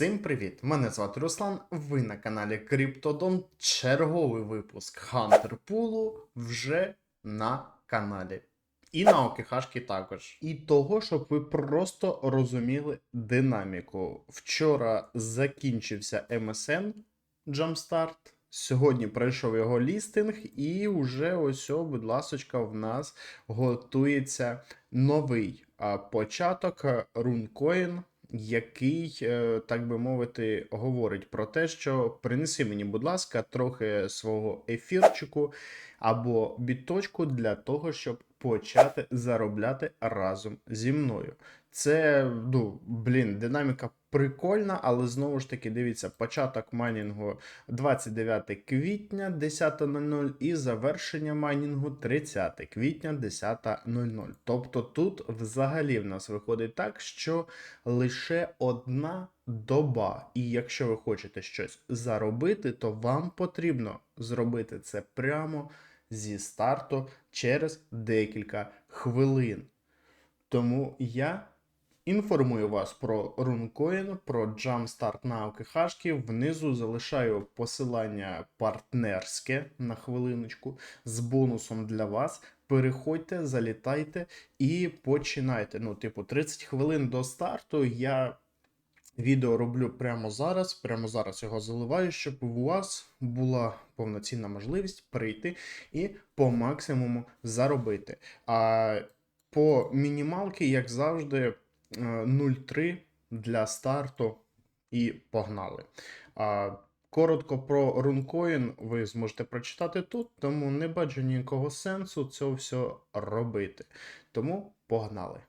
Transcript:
Всім привіт! Мене звати Руслан. Ви на каналі Криптодон. Черговий випуск Хантер Пулу вже на каналі. І на ОКХшки також. І того, щоб ви просто розуміли динаміку. Вчора закінчився MSN Jumpstart. Сьогодні пройшов його лістинг, і вже ось, будь ласочка, в нас готується новий початок RuneCoin, який, е, так би мовити, говорить про те, що принеси мені, будь ласка, трохи свого ефірчику або біточку для того, щоб почати заробляти разом зі мною. Це, ну, блін, динаміка прикольна, але знову ж таки, дивіться, початок майнінгу 29 квітня 10.00 і завершення майнінгу 30 квітня 10.00. Тобто тут взагалі в нас виходить так, що лише одна доба. І якщо ви хочете щось заробити, то вам потрібно зробити це прямо зі старту через декілька хвилин. Тому я інформую вас про RuneCoin, про Jumpstart на ОКХшки. Внизу залишаю посилання партнерське на хвилиночку з бонусом для вас. Переходьте, залітайте і починайте. Ну, типу, 30 хвилин до старту я відео роблю прямо зараз. Прямо зараз його заливаю, щоб у вас була повноцінна можливість прийти і по максимуму заробити. А по мінімалки, як завжди, е, 0,3 для старту і погнали. Коротко про RuneCoin ви зможете прочитати тут, тому не бачу ніякого сенсу це все робити. Тому погнали.